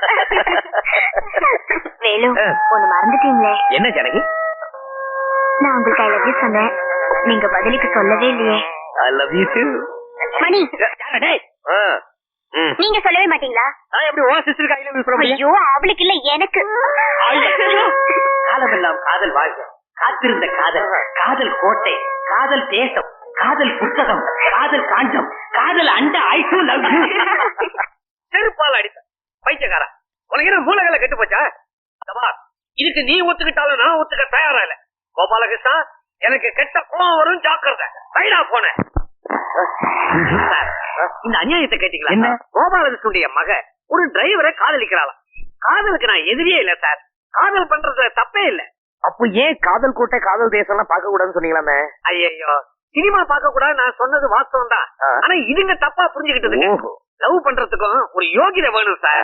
வேலு. ஒண்ணு மறந்துட்டீங்களே. என்ன ஜனகி? நான் உங்களுக்கு ஐ லவ் யூ சொன்னேன். நீங்க பதிலுக்கு சொல்லவே இல்லையே. I love you too Mani. நீங்க சொல்லவே மாட்டீங்களா? நான் எப்படி ஓ சிஸ்டருக்கு ஐ லவ் யூ சொல்ல ஐயோ அவளுக்கு இல்ல எனக்கு. காலமெல்லாம் காதல் வாழ்க. காத்திருந்த காதல். காதல் கோட்டை. காதல் தேசம். காதல் புத்தகம். காதல் காஞ்சம் காதல் அண்ட ஐசு லவ் யூ பைத்தியக்காரா உனக்கு என்ன மூலகளை கெட்டு போச்சா? இதுக்கு நீ ஒத்துக்கிட்டாலும் நான் ஒத்துக்க தயாரா இல்ல. கோபாலகிருஷ்ணா எனக்கு கெட்ட கோவம் வரும் ஜாக்கிரதை. ரைடா போனேன் இந்த அநியாயத்தை கேட்டீங்களா? என்ன? கோபாலகிருஷ்ணனுடைய மக ஒரு டிரைவரை காதலிக்கிறாளாம். காதலுக்கு நான் எதிரியே இல்ல சார் காதல் பண்றதுல தப்பே இல்ல. அப்ப ஏன் காதல் கோட்டை காதல் தேசம் பார்க்க கூடாதுன்னு சொன்னீங்களாமே? ஐயோ சினிமா பார்க்க கூடாது நான் சொன்னது வாஸ்தவம் தான். ஆனா இதுங்க தப்பா புரிஞ்சுக்கிட்டதுங்க. ஓஹோ. லவ் பண்றதுக்கும் ஒரு யோகிதை வேணும் சார்